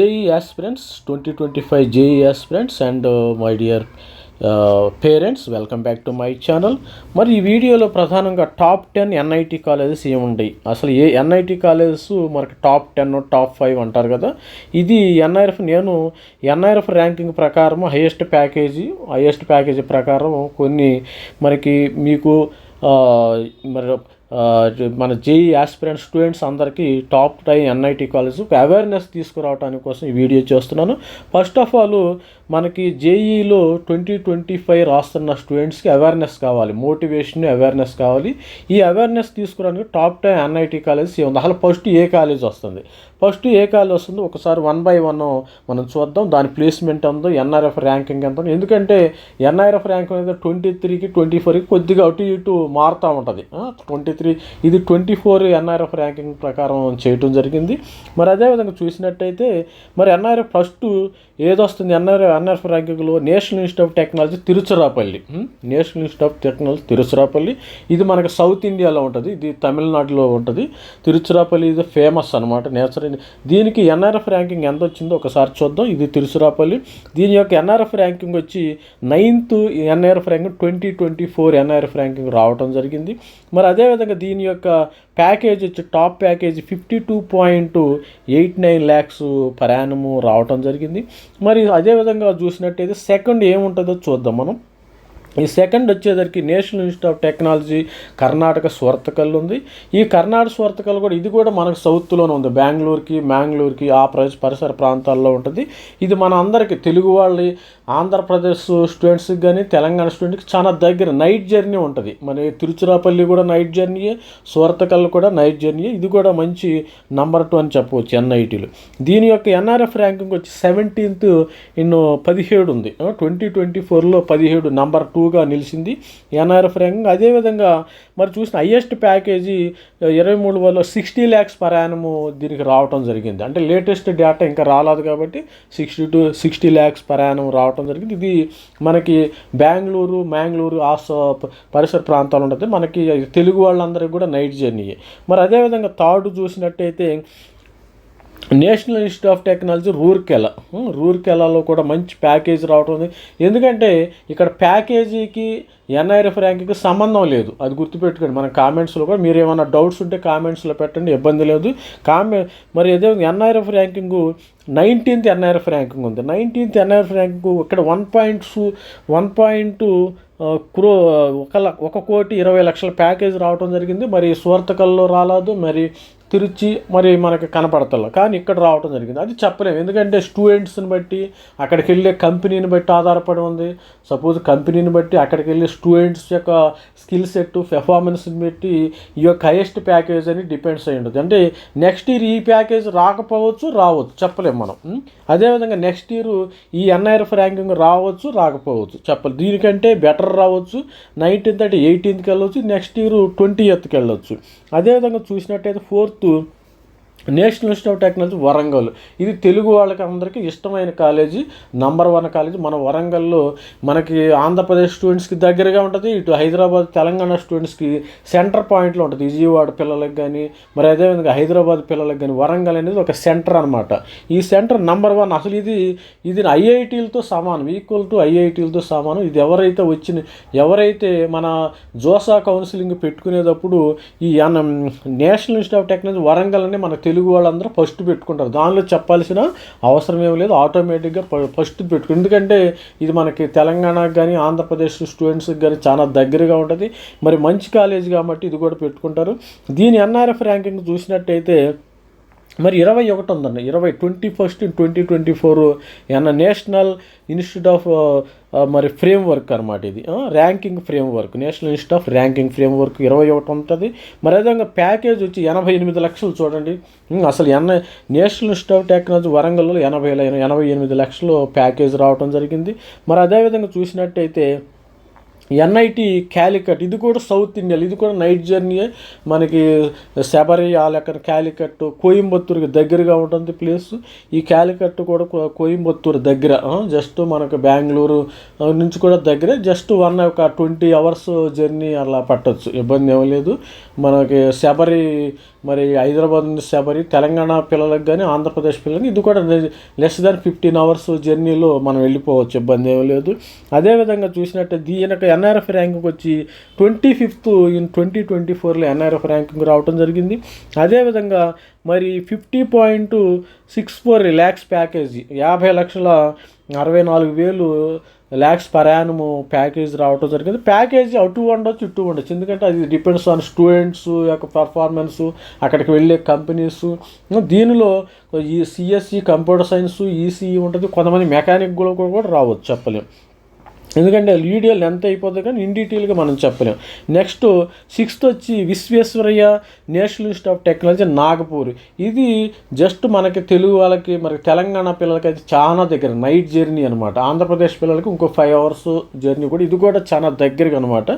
JEE aspirants twenty twenty five JEE aspirants and my dear parents welcome back to my channel మరి ఈ వీడియోలో ప్రధానంగా top ten NIT colleges ఏముంటాయి అసలు ఏ ఎన్ఐటి కాలేజెస్ మనకి టాప్ టెన్ టాప్ ఫైవ్ అంటారు కదా? ఇది ఎన్ఐఎఫ్ నేను ఎన్ఐఎఫ్ ర్యాంకింగ్ ప్రకారం హైయెస్ట్ ప్యాకేజీ హైయెస్ట్ ప్యాకేజీ ప్రకారం కొన్ని మనకి మీకు మరి మన జేఈ ఆస్పిరెంట్ స్టూడెంట్స్ అందరికీ top time NIT college awareness తీసుకురావడానికి కోసం ఈ వీడియో చేస్తున్నాను. ఫస్ట్ ఆఫ్ ఆల్ మనకి జేఈలో ట్వంటీ ట్వంటీ ఫైవ్ రాస్తున్న స్టూడెంట్స్కి అవేర్నెస్ కావాలి మోటివేషన్ అవేర్నెస్ కావాలి. ఈ అవేర్నెస్ తీసుకురావడానికి టాప్ టెన్ ఎన్ఐటీ కాలేజ్ ఉంది అసలు ఫస్ట్ ఏ కాలేజ్ వస్తుంది? ఫస్ట్ ఏ కాలేజ్ వస్తుంది? ఒకసారి వన్ బై వన్ మనం చూద్దాం. దాని ప్లేస్మెంట్ ఎంతో ఎన్ఆర్ఎఫ్ ర్యాంకింగ్ ఎంత ఎందుకంటే ఎన్ఆర్ఎఫ్ ర్యాంక్ అనేది ట్వంటీ త్రీకి ట్వంటీ ఫోర్కి కొద్దిగా అటు ఇటు మారుతూ ఉంటుంది. ట్వంటీ త్రీ ఇది ట్వంటీ ఫోర్ ఎన్ఆర్ఎఫ్ ర్యాంకింగ్ ప్రకారం చేయటం జరిగింది. మరి అదేవిధంగా చూసినట్టయితే మరి ఎన్ఆర్ఎఫ్ ఫస్ట్ ఏదొస్తుంది? NRF NRF ర్యాంకింగ్లో National Institute of Technology Tiruchirappalli. National Institute of Technology Tiruchirappalli. ఇది మనకు సౌత్ ఇండియాలో ఉంటుంది ఇది తమిళనాడులో ఉంటుంది. తిరుచిరాపల్లి ఇది ఫేమస్ అనమాట నేచర్ దీనికి ఎన్ఆర్ఎఫ్ ర్యాంకింగ్ ఎంత వచ్చిందో ఒకసారి చూద్దాం. ఇది తిరుచిరాపల్లి. దీని యొక్క ఎన్ఆర్ఎఫ్ ర్యాంకింగ్ వచ్చి ninth NRF ranking twenty twenty four NRF ranking రావడం జరిగింది. మరి అదేవిధంగా దీని యొక్క ప్యాకేజ్ వచ్చి top package fifty two point eight nine lakhs per రావటం జరిగింది. మరి అదేవిధంగా చూసినట్టయితే సెకండ్ ఏముంటుందో చూద్దాం మనం. ఈ సెకండ్ వచ్చేసరికి National Institute of Technology Karnataka Surathkal ఉంది. ఈ కర్ణాటక స్వర్తకల్ కూడా ఇది కూడా మనకు సౌత్లోనే ఉంది. బెంగళూరుకి మ్యాంగ్లూర్కి ఆ ప్రదేశ పరిసర ప్రాంతాల్లో ఉంటుంది. ఇది మన అందరికీ తెలుగు వాళ్ళ ఆంధ్రప్రదేశ్ స్టూడెంట్స్కి కానీ తెలంగాణ స్టూడెంట్కి చాలా దగ్గర నైట్ జర్నీ ఉంటుంది. మన తిరుచిరాపల్లి కూడా నైట్ జర్నీయే స్వర్తకల్ కూడా నైట్ జర్నీయే ఇది కూడా మంచి నంబర్ టూ అని చెప్పవచ్చు ఎన్ఐటీలు దీని యొక్క ఎన్ఆర్ఎఫ్ ర్యాంకింగ్ వచ్చి సెవెంటీన్త్ ఇన్ పదిహేడు ఉంది. ట్వంటీ ట్వంటీ ఫోర్లో పదిహేడు నంబర్ టూ టూగా నిలిచింది. ఎన్ఆర్ఎఫ్ ర్యాంకింగ్ అదేవిధంగా మరి చూసిన హయ్యెస్ట్ ప్యాకేజీ ఇరవై మూడు వల్ల సిక్స్టీ ల్యాక్స్ పర్ యానము దీనికి రావటం జరిగింది. అంటే లేటెస్ట్ డేటా ఇంకా రాలేదు కాబట్టి sixty to sixty lakhs per annum రావటం జరిగింది. ఇది మనకి బెంగళూరు మ్యాంగ్లూరు ఆ పరిసర ప్రాంతాలు ఉంటుంది మనకి తెలుగు వాళ్ళందరికీ కూడా నైట్ జర్నీ మరి అదేవిధంగా థర్డ్ చూసినట్టయితే National Institute of Technology Rourkela. రూర్కెలాలో కూడా మంచి ప్యాకేజ్ రావటం ఉంది. ఎందుకంటే ఇక్కడ ప్యాకేజీకి ఎన్ఐఆర్ఎఫ్ ర్యాంకింగ్కి సంబంధం లేదు. అది గుర్తుపెట్టుకోండి. మన కామెంట్స్లో కూడా మీరు ఏమైనా డౌట్స్ ఉంటే కామెంట్స్లో పెట్టండి. ఇబ్బంది లేదు. కామె మరి అదే NIRF ranking nineteenth NIRF ranking ఉంది. నైన్టీన్త్ ఎన్ఐఆర్ఎఫ్ ర్యాంకింగ్ ఇక్కడ వన్ పాయింట్ వన్ పాయింట్ క్రో ఒక ఒక కోటి ఇరవై లక్షల ప్యాకేజ్ రావడం జరిగింది. మరి స్వర్తకల్లో రాలేదు. మరి తిరిచి మరి మనకి కనపడతల కానీ ఇక్కడ రావడం జరిగింది. అది చెప్పలేము. ఎందుకంటే స్టూడెంట్స్ని బట్టి అక్కడికి వెళ్ళే కంపెనీని బట్టి ఆధారపడి ఉంది. సపోజ్ కంపెనీని బట్టి అక్కడికి వెళ్ళే స్టూడెంట్స్ యొక్క స్కిల్ సెట్ పెర్ఫార్మెన్స్ని బట్టి ఈ యొక్క హైయెస్ట్ ప్యాకేజ్ అని డిపెండ్స్ అయి ఉంటుంది అంటే నెక్స్ట్ ఇయర్ ఈ ప్యాకేజ్ రాకపోవచ్చు రావచ్చు. చెప్పలేము మనం. అదేవిధంగా నెక్స్ట్ ఇయర్ ఈ ఎన్ఐఆర్ఎఫ్ ర్యాంకింగ్ రావచ్చు రాకపోవచ్చు. చెప్పలేదు దీనికంటే బెటర్ రావచ్చు. నైన్టీన్త్ అంటే ఎయిటీన్త్కి వెళ్ళవచ్చు నెక్స్ట్ ఇయర్ ట్వంటీ ఎయిత్కి వెళ్ళవచ్చు అదేవిధంగా చూసినట్టయితే fourth futuro. National Institute of Technology Warangal. ఇది తెలుగు వాళ్ళకి అందరికీ ఇష్టమైన కాలేజీ నంబర్ వన్ కాలేజీ. మన వరంగల్లో మనకి ఆంధ్రప్రదేశ్ స్టూడెంట్స్కి దగ్గరగా ఉంటుంది ఇటు హైదరాబాద్ తెలంగాణ స్టూడెంట్స్కి సెంటర్ పాయింట్లో ఉంటుంది. విజయవాడ పిల్లలకి కానీ మరి అదేవిధంగా హైదరాబాద్ పిల్లలకు కానీ వరంగల్ అనేది ఒక సెంటర్ అనమాట ఈ సెంటర్ నంబర్ వన్ అసలు ఇది ఇది ఐఐటీలతో సమానం ఈక్వల్ టు ఐఐటీలతో సమానం. ఇది ఎవరైతే వచ్చిన ఎవరైతే మన జోసా కౌన్సిలింగ్ పెట్టుకునేటప్పుడు ఈ అన్న- National Institute of Technology Warangal అని మన తెలుగు వాళ్ళందరూ ఫస్ట్ పెట్టుకుంటారు. దానిలో చెప్పాల్సిన అవసరం ఏం లేదు. ఆటోమేటిక్గా ఫస్ట్ పెట్టుకు ఎందుకంటే ఇది మనకి తెలంగాణకు కానీ ఆంధ్రప్రదేశ్ స్టూడెంట్స్కి కానీ చాలా దగ్గరగా ఉంటుంది. మరి మంచి కాలేజ్ కాబట్టి ఇది కూడా పెట్టుకుంటారు. దీని ఎన్ఆర్ఎఫ్ ర్యాంకింగ్ చూసినట్టయితే మరి ఇరవై ఒకటి ఉందండి. ఇరవై twenty first twenty twenty four ఎన్న నేషనల్ ఇన్స్టిట్యూట్ ఆఫ్ మరి ఫ్రేమ్ వర్క్ అనమాట ఇది ranking framework National Institute of ranking framework ఇరవై ఒకటి ఉంటుంది. మరి అదేవిధంగా ప్యాకేజ్ వచ్చి ఎనభై ఎనిమిది లక్షలు చూడండి. అసలు ఎన్న నేషనల్ ఇన్స్టిట్యూట్ ఆఫ్ టెక్నాలజీ వరంగల్లో ఎనభై ఎనభై ఎనిమిది లక్షలు ప్యాకేజ్ రావడం జరిగింది. మరి అదేవిధంగా చూసినట్టయితే ఎన్ఐటి క్యాలికట్ ఇది కూడా సౌత్ ఇండియాలో ఇది కూడా నైట్ జర్నీయే మనకి శబరి ఆ లెక్కన క్యాలికట్ కోయంబత్తూరుకి దగ్గరగా ఉంటుంది ప్లేస్. ఈ క్యాలికట్ కూడా కోయంబత్తూరు దగ్గర జస్ట్ మనకు బెంగళూరు నుంచి కూడా దగ్గరే జస్ట్ వన్ ఒక ట్వంటీ అవర్స్ జర్నీ అలా పట్టచ్చు ఇబ్బంది ఏమీ లేదు. మనకి శబరి మరి హైదరాబాద్ నుంచి శబరి తెలంగాణ పిల్లలకు కానీ ఆంధ్రప్రదేశ్ పిల్లలకి ఇది కూడా లెస్ దాన్ ఫిఫ్టీన్ అవర్స్ జర్నీలో మనం వెళ్ళిపోవచ్చు ఇబ్బంది ఏమీ లేదు. అదేవిధంగా చూసినట్టే దీనికి ఎన్ఆర్ఎఫ్ ర్యాంకింగ్ వచ్చి twenty fifth in twenty twenty ఫోర్లో ఎన్ఆర్ఎఫ్ ర్యాంకింగ్ రావడం జరిగింది. అదేవిధంగా మరి fifty point six four lakhs package యాభై లక్షల అరవై నాలుగు వేలు ల్యాక్స్ ప్రయాణము ప్యాకేజ్ రావటం జరిగింది. ప్యాకేజ్ అటు ఉండొచ్చు ఇటు ఉండొచ్చు. ఎందుకంటే అది డిపెండ్స్ ఆన్ స్టూడెంట్స్ యొక్క పర్ఫార్మెన్స్ అక్కడికి వెళ్ళే కంపెనీస్ దీనిలో ఈ సిఎస్సి కంప్యూటర్ సైన్స్ ఈసీఈ ఉంటుంది. కొంతమంది మెకానిక్ కూడా కూడా రావచ్చు చెప్పలేము ఎందుకంటే వీడియో లెంత్ అయిపోతుంది కానీ ఇన్ డీటెయిల్గా మనం చెప్పలేం. నెక్స్ట్ సిక్స్త్ వచ్చి Visvesvaraya National Institute of Technology Nagpur. ఇది జస్ట్ మనకి తెలుగు వాళ్ళకి మనకి తెలంగాణ పిల్లలకి అయితే చాలా దగ్గర నైట్ జర్నీ అనమాట ఆంధ్రప్రదేశ్ పిల్లలకి ఇంకో ఫైవ్ అవర్స్ జర్నీ కూడా ఇది కూడా చాలా దగ్గరగా అనమాట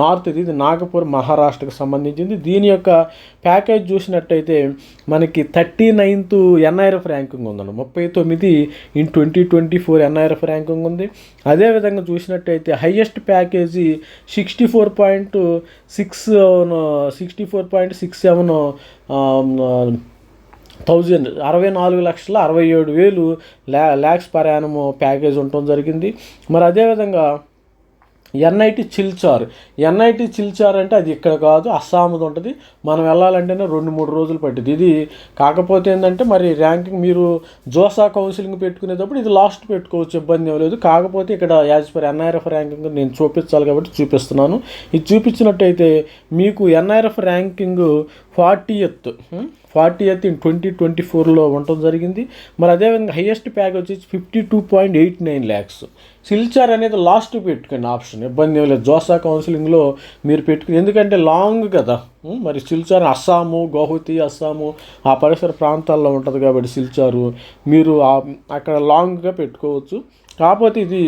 నార్త్ ఇది ఇది నాగపూర్ మహారాష్ట్రకు సంబంధించింది. దీని యొక్క ప్యాకేజ్ చూసినట్టయితే మనకి థర్టీ నైన్త్ ఎన్ఐఆర్ఎఫ్ ర్యాంకింగ్ ఉందండి ముప్పై తొమ్మిది in twenty twenty four NIRF ranking ఉంది. అదేవిధంగా చూసినట్టయితే highest package sixty four point six sixty four point six seven thousand అరవై నాలుగు లక్షల అరవై ఏడు వేలు ల్యా ల్యాక్స్ పర్ యానము ప్యాకేజ్ ఉండటం జరిగింది. మరి అదేవిధంగా ఎన్ఐటి చిల్చార్. ఎన్ఐటి చిల్చార్ అంటే అది ఇక్కడ కాదు అస్సాంది ఉంటుంది. మనం వెళ్ళాలంటేనే రెండు మూడు రోజులు పట్టింది ఇది కాకపోతే ఏంటంటే మరి ర్యాంకింగ్ మీరు జోసా కౌన్సిలింగ్ పెట్టుకునేటప్పుడు ఇది లాస్ట్ పెట్టుకోవచ్చు ఇబ్బంది ఏం లేదు. కాకపోతే ఇక్కడ యాజ్ పర్ ఎన్ఐఆర్ఎఫ్ ర్యాంకింగ్ నేను చూపించాలి కాబట్టి చూపిస్తున్నాను. ఇది చూపించినట్టయితే మీకు NIRF ranking forty fortieth forty in twenty twenty ఫోర్లో ఉండటం జరిగింది. మరి అదేవిధంగా హైయెస్ట్ ప్యాక్ వచ్చేసి fifty two point eight nine lakhs. Silchar అనేది లాస్ట్ పెట్టుకోండి ఆప్షన్. ఇబ్బంది ఏం లేదు. జోసా కౌన్సిలింగ్లో మీరు పెట్టుకుని ఎందుకంటే లాంగ్ కదా. మరి సిల్చార్ అస్సాము గౌహతి అస్సాము ఆ పరిసర ప్రాంతాల్లో ఉంటుంది కాబట్టి సిల్చారు మీరు అక్కడ లాంగ్గా పెట్టుకోవచ్చు. కాకపోతే ఇది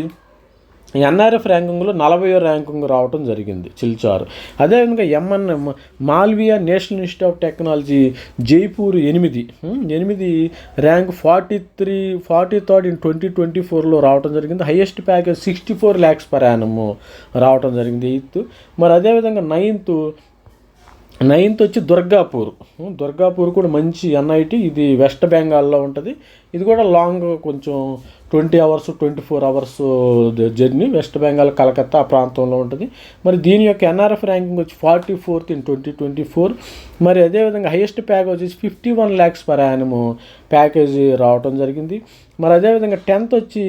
ఎన్ఆర్ఎఫ్ ర్యాంకింగ్లో నలభై ర్యాంకింగ్ రావటం జరిగింది చిల్చారు. అదేవిధంగా MNM Malaviya National Institute of Technology Jaipur ఎనిమిది ఎనిమిది rank forty three forty third in twenty twenty ఫోర్లో రావటం జరిగింది. Highest package sixty four lakhs per annum రావటం జరిగింది. ఎయిత్ మరి అదేవిధంగా నైన్త్ నైన్త్ వచ్చి దుర్గాపూర్ దుర్గాపూర్ కూడా మంచి ఎన్ఐటి ఇది వెస్ట్ బెంగాల్లో ఉంటుంది. ఇది కూడా లాంగ్ కొంచెం twenty hours twenty four hours journey West Bengal Calcutta ఆ ప్రాంతంలో ఉంటుంది. మరి దీని యొక్క ఎన్ఆర్ఎఫ్ ర్యాంకింగ్ వచ్చి forty fourth in twenty twenty four. మరి అదేవిధంగా హైయెస్ట్ ప్యాక్ వచ్చేసి fifty one lakhs per annum package రావటం జరిగింది. మరి అదేవిధంగా టెన్త్ వచ్చి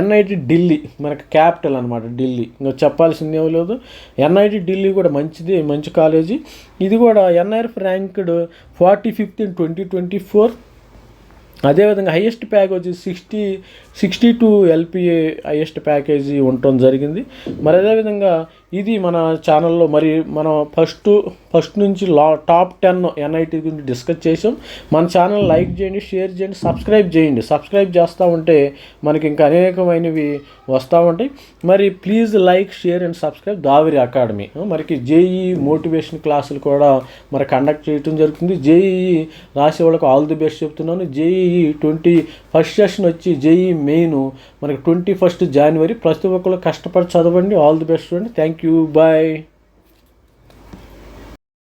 ఎన్ఐటి ఢిల్లీ మనకి క్యాపిటల్ అనమాట ఢిల్లీ ఇంకా చెప్పాల్సింది ఏమీ లేదు. ఎన్ఐటి ఢిల్లీ కూడా మంచిది మంచి కాలేజీ ఇది కూడా NRF ranked forty fifth in twenty twenty four అదేవిధంగా హైయెస్ట్ ప్యాక్ వచ్చి sixty sixty two LPA highest package ఉండటం జరిగింది. మరి అదేవిధంగా ఇది మన ఛానల్లో మరి మనం ఫస్ట్ ఫస్ట్ నుంచి లా టాప్ టెన్ ఎన్ఐటీ గురించి డిస్కస్ చేసాం. మన ఛానల్ లైక్ చేయండి షేర్ చేయండి సబ్స్క్రైబ్ చేయండి. సబ్స్క్రైబ్ చేస్తూ ఉంటే మనకి ఇంకా అనేకమైనవి వస్తూ ఉంటాయి. మరి please like share and subscribe Daviri academy మరికి జేఈ మోటివేషన్ క్లాసులు కూడా మరి కండక్ట్ చేయడం జరుగుతుంది. జేఈ రాసే వాళ్ళకి ఆల్ ది బెస్ట్ చెప్తున్నాను. జేఈ ట్వంటీ ఫస్ట్ సెషన్ వచ్చి జేఈ మెయిన్ మనకి ట్వంటీ ఫస్ట్ జనవరి ప్రతి ఒక్కరు కష్టపడి చదవండి. ఆల్ ది బెస్ట్ చూడండి. Thank you you. Buy